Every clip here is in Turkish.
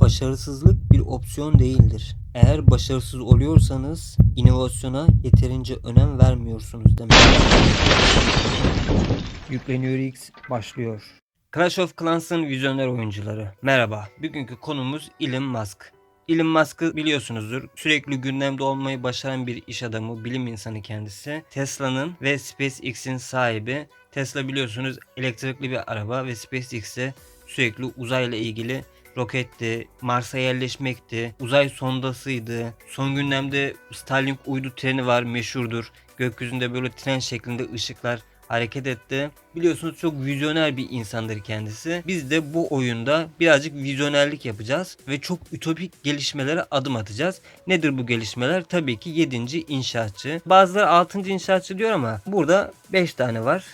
Başarısızlık bir opsiyon değildir. Eğer başarısız oluyorsanız inovasyona yeterince önem vermiyorsunuz demek. Yükleniyor X başlıyor. Clash of Clans'ın vizyoner oyuncuları. Merhaba. Bugünkü konumuz Elon Musk. Elon Musk'ı biliyorsunuzdur. Sürekli gündemde olmayı başaran bir iş adamı, bilim insanı kendisi. Tesla'nın ve SpaceX'in sahibi. Tesla biliyorsunuz elektrikli bir araba ve SpaceX'e sürekli uzayla ilgili roketti, Mars'a yerleşmekti, uzay sondasıydı. Son gündemde Starlink uydu treni var meşhurdur. Gökyüzünde böyle tren şeklinde ışıklar hareket etti. Biliyorsunuz çok vizyoner bir insandır kendisi. Biz de bu oyunda birazcık vizyonerlik yapacağız ve çok ütopik gelişmelere adım atacağız. Nedir bu gelişmeler? Tabii ki 7. inşaatçı. Bazıları 6. inşaatçı diyor ama burada 5 tane var.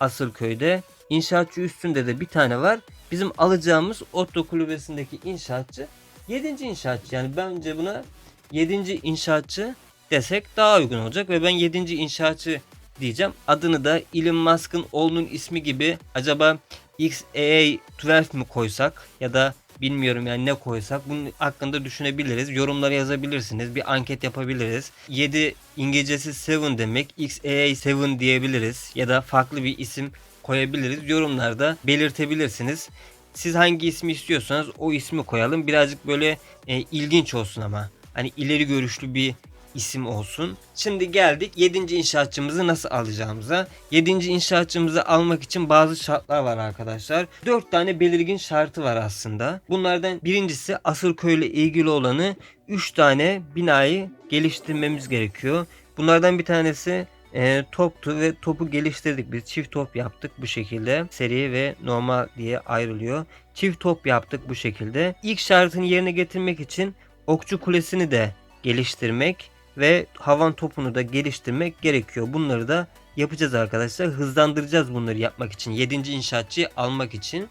Asıl köyde. İnşaatçı üstünde de bir tane var. Bizim alacağımız Otto kulübesindeki inşaatçı 7. inşaatçı. Yani bence buna 7. inşaatçı desek daha uygun olacak ve ben 7. inşaatçı diyeceğim. Adını da Elon Musk'ın oğlunun ismi gibi acaba XAA12 mi koysak ya da bilmiyorum yani ne koysak bunun hakkında düşünebiliriz. Yorumlara yazabilirsiniz. Bir anket yapabiliriz. 7 İngilizcesi 7 demek. XAA7 diyebiliriz ya da farklı bir isim koyabiliriz. Yorumlarda belirtebilirsiniz. Siz hangi ismi istiyorsanız o ismi koyalım. Birazcık böyle e, ilginç olsun ama. Hani ileri görüşlü bir isim olsun. Şimdi geldik 7. inşaatçımızı nasıl alacağımıza. 7. inşaatçımızı almak için bazı şartlar var arkadaşlar. 4 tane belirgin şartı var aslında. Bunlardan birincisi asıl köyle ilgili olanı 3 tane binayı geliştirmemiz gerekiyor. Bunlardan bir tanesi e, toptu ve topu geliştirdik. Biz çift top yaptık bu şekilde. Seri ve normal diye ayrılıyor. Çift top yaptık bu şekilde. İlk şartını yerine getirmek için okçu kulesini de geliştirmek ve havan topunu da geliştirmek gerekiyor. Bunları da yapacağız arkadaşlar. Hızlandıracağız bunları yapmak için. 7. inşaatçıyı almak için.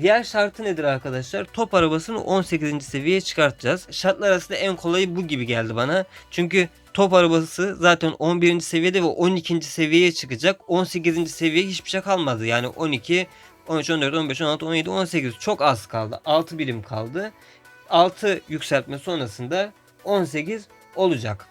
Diğer şartı nedir arkadaşlar? Top arabasını 18. seviyeye çıkartacağız. Şartlar arasında en kolayı bu gibi geldi bana. Çünkü top arabası zaten 11. seviyede ve 12. seviyeye çıkacak. 18. seviyeye hiçbir şey kalmadı. Yani 12, 13, 14, 15, 16, 17, 18 çok az kaldı. 6 birim kaldı. 6 yükseltme sonrasında 18 olacak.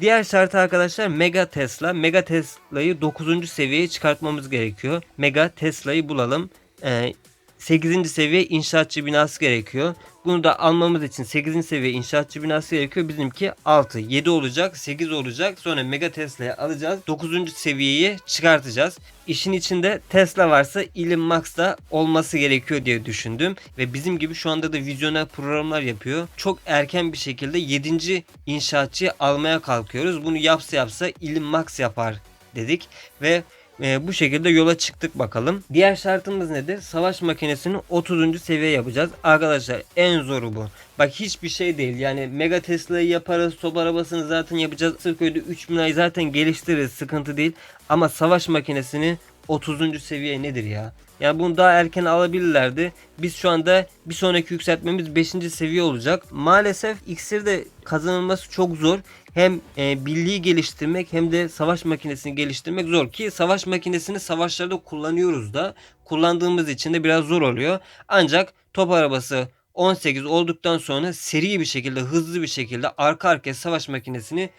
Diğer şart arkadaşlar Mega Tesla. Mega Tesla'yı 9. seviyeye çıkartmamız gerekiyor. Mega Tesla'yı bulalım. Ee, 8. seviye inşaatçı binası gerekiyor. Bunu da almamız için 8. seviye inşaatçı binası gerekiyor. Bizimki 6, 7 olacak, 8 olacak. Sonra Mega Tesla'yı alacağız. 9. seviyeyi çıkartacağız. İşin içinde Tesla varsa Elon Musk da olması gerekiyor diye düşündüm. Ve bizim gibi şu anda da vizyoner programlar yapıyor. Çok erken bir şekilde 7. inşaatçıyı almaya kalkıyoruz. Bunu yapsa yapsa Elon Musk yapar dedik. Ve e, bu şekilde yola çıktık bakalım. Diğer şartımız nedir? Savaş makinesini 30. seviye yapacağız. Arkadaşlar en zoru bu. Bak hiçbir şey değil. Yani Mega Tesla'yı yaparız. Top arabasını zaten yapacağız. Sırköy'de 3000 ay zaten geliştiririz. Sıkıntı değil. Ama savaş makinesini 30. seviye nedir ya? Yani bunu daha erken alabilirlerdi. Biz şu anda bir sonraki yükseltmemiz 5. seviye olacak. Maalesef iksir kazanılması çok zor. Hem e, birliği geliştirmek hem de savaş makinesini geliştirmek zor ki savaş makinesini savaşlarda kullanıyoruz da kullandığımız için de biraz zor oluyor. Ancak top arabası 18 olduktan sonra seri bir şekilde hızlı bir şekilde arka arkaya savaş makinesini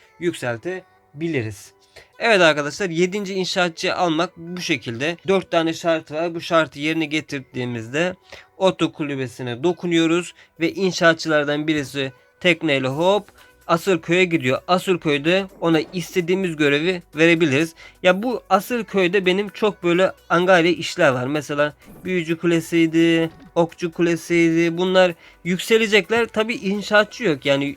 yükseltebiliriz. Evet arkadaşlar 7. inşaatçı almak bu şekilde. 4 tane şart var. Bu şartı yerine getirdiğimizde oto kulübesine dokunuyoruz ve inşaatçılardan birisi tekneyle hop Asır köye gidiyor. Asır köyde ona istediğimiz görevi verebiliriz. Ya bu Asır köyde benim çok böyle angarya işler var. Mesela büyücü kulesiydi, okçu kulesiydi. Bunlar yükselecekler. Tabi inşaatçı yok. Yani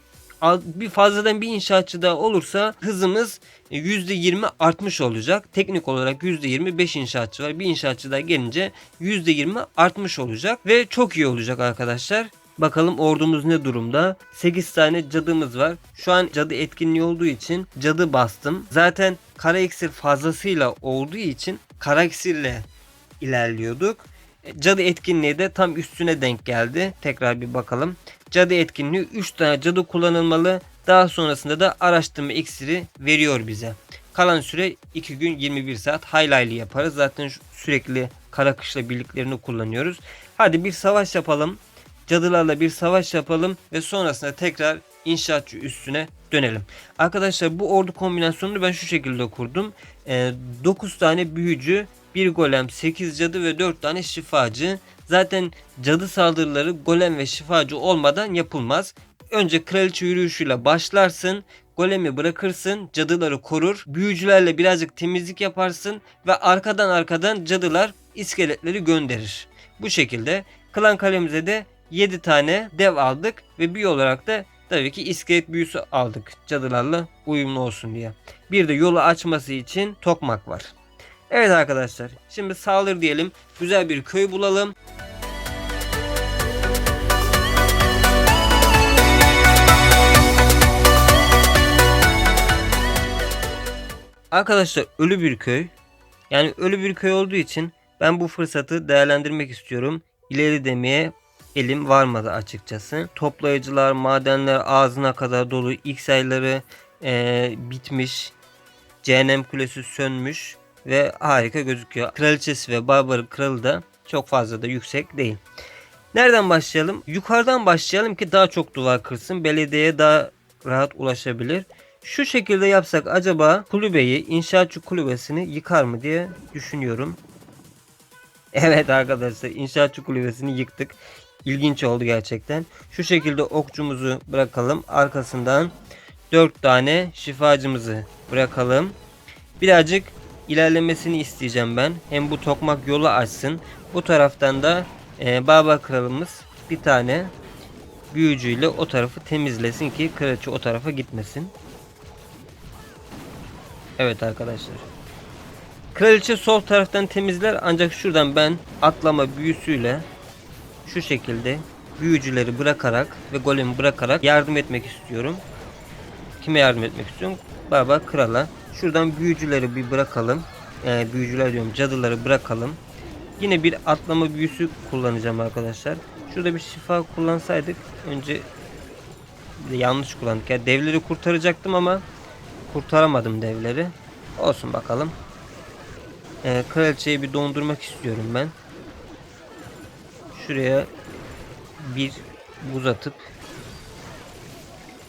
bir fazladan bir inşaatçı da olursa hızımız %20 artmış olacak. Teknik olarak %20 5 inşaatçı var. Bir inşaatçı da gelince %20 artmış olacak ve çok iyi olacak arkadaşlar. Bakalım ordumuz ne durumda? 8 tane cadımız var. Şu an cadı etkinliği olduğu için cadı bastım. Zaten kara iksir fazlasıyla olduğu için kara iksirle ilerliyorduk. E, cadı etkinliği de tam üstüne denk geldi. Tekrar bir bakalım. Cadı etkinliği 3 tane cadı kullanılmalı. Daha sonrasında da araştırma iksiri veriyor bize. Kalan süre 2 gün 21 saat haylaylı yaparız. Zaten sürekli kara kışla birliklerini kullanıyoruz. Hadi bir savaş yapalım. cadılarla bir savaş yapalım ve sonrasında tekrar inşaatçı üstüne dönelim. Arkadaşlar bu ordu kombinasyonunu ben şu şekilde kurdum. 9 tane büyücü, 1 golem, 8 cadı ve 4 tane şifacı. Zaten cadı saldırıları golem ve şifacı olmadan yapılmaz. Önce kraliçe yürüyüşüyle başlarsın. Golemi bırakırsın, cadıları korur. Büyücülerle birazcık temizlik yaparsın ve arkadan arkadan cadılar iskeletleri gönderir. Bu şekilde klan kalemize de 7 tane dev aldık ve bir olarak da tabii ki iskelet büyüsü aldık cadılarla uyumlu olsun diye. Bir de yolu açması için tokmak var. Evet arkadaşlar şimdi sağlar diyelim güzel bir köy bulalım. Arkadaşlar ölü bir köy. Yani ölü bir köy olduğu için ben bu fırsatı değerlendirmek istiyorum. İleri demeye elim varmadı açıkçası. Toplayıcılar, madenler ağzına kadar dolu. X sayıları eee, bitmiş. Cehennem kulesi sönmüş ve harika gözüküyor. Kraliçesi ve Barbar kralı da çok fazla da yüksek değil. Nereden başlayalım? Yukarıdan başlayalım ki daha çok duvar kırsın. Belediyeye daha rahat ulaşabilir. Şu şekilde yapsak acaba kulübeyi, inşaatçı kulübesini yıkar mı diye düşünüyorum. Evet arkadaşlar inşaatçı kulübesini yıktık. İlginç oldu gerçekten. Şu şekilde okçumuzu bırakalım. Arkasından 4 tane şifacımızı bırakalım. Birazcık ilerlemesini isteyeceğim ben. Hem bu tokmak yolu açsın. Bu taraftan da e, Baba kralımız bir tane büyücüyle o tarafı temizlesin ki kraliçe o tarafa gitmesin. Evet arkadaşlar. Kraliçe sol taraftan temizler ancak şuradan ben atlama büyüsüyle şu şekilde büyücüleri bırakarak ve golemi bırakarak yardım etmek istiyorum. Kime yardım etmek istiyorum? Baba krala. Şuradan büyücüleri bir bırakalım. Yani büyücüler diyorum cadıları bırakalım. Yine bir atlama büyüsü kullanacağım arkadaşlar. Şurada bir şifa kullansaydık önce yanlış kullandık. Ya devleri kurtaracaktım ama kurtaramadım devleri. Olsun bakalım. Ee, kraliçeyi bir dondurmak istiyorum ben. Şuraya bir buz atıp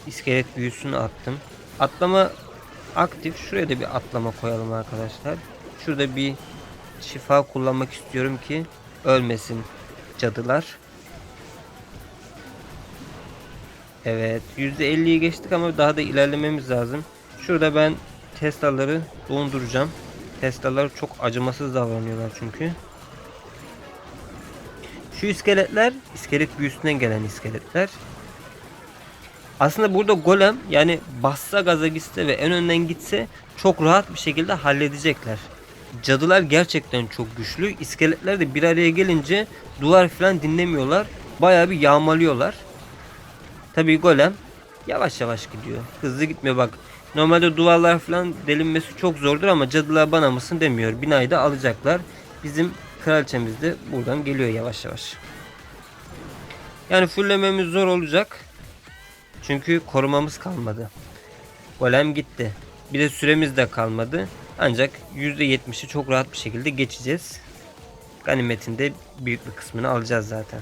iskelet büyüsünü attım. Atlama aktif. Şuraya da bir atlama koyalım arkadaşlar. Şurada bir şifa kullanmak istiyorum ki ölmesin cadılar. Evet %50'yi geçtik ama daha da ilerlememiz lazım. Şurada ben Tesla'ları donduracağım. Tesla'lar çok acımasız davranıyorlar çünkü. Şu iskeletler iskelet büyüsünden gelen iskeletler. Aslında burada golem yani bassa gaza gitse ve en önden gitse çok rahat bir şekilde halledecekler. Cadılar gerçekten çok güçlü. İskeletler de bir araya gelince duvar falan dinlemiyorlar. Bayağı bir yağmalıyorlar. Tabii golem yavaş yavaş gidiyor. Hızlı gitmiyor bak. Normalde duvarlar falan delinmesi çok zordur ama cadılar bana mısın demiyor. Binayı da alacaklar. Bizim kraliçemiz de buradan geliyor yavaş yavaş. Yani fullememiz zor olacak. Çünkü korumamız kalmadı. Golem gitti. Bir de süremiz de kalmadı. Ancak %70'i çok rahat bir şekilde geçeceğiz. Ganimetin de büyük bir kısmını alacağız zaten.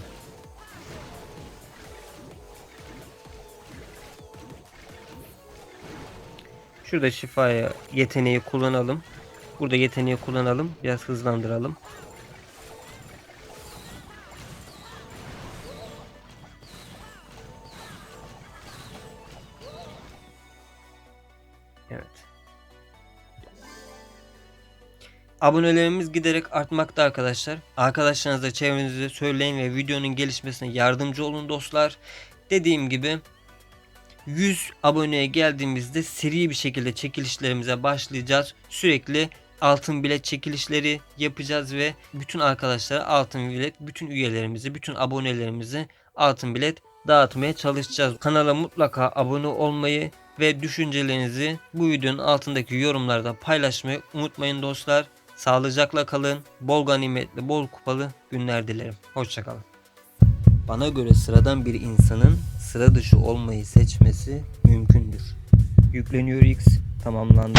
Şurada şifaya yeteneği kullanalım. Burada yeteneği kullanalım. Biraz hızlandıralım. Abonelerimiz giderek artmakta arkadaşlar. Arkadaşlarınızla çevrenizde söyleyin ve videonun gelişmesine yardımcı olun dostlar. Dediğim gibi 100 aboneye geldiğimizde seri bir şekilde çekilişlerimize başlayacağız. Sürekli altın bilet çekilişleri yapacağız ve bütün arkadaşlara altın bilet, bütün üyelerimizi, bütün abonelerimizi altın bilet dağıtmaya çalışacağız. Kanala mutlaka abone olmayı ve düşüncelerinizi bu videonun altındaki yorumlarda paylaşmayı unutmayın dostlar. Sağlıcakla kalın. Bol ganimetli, bol kupalı günler dilerim. Hoşçakalın. Bana göre sıradan bir insanın sıra dışı olmayı seçmesi mümkündür. Yükleniyor X tamamlandı.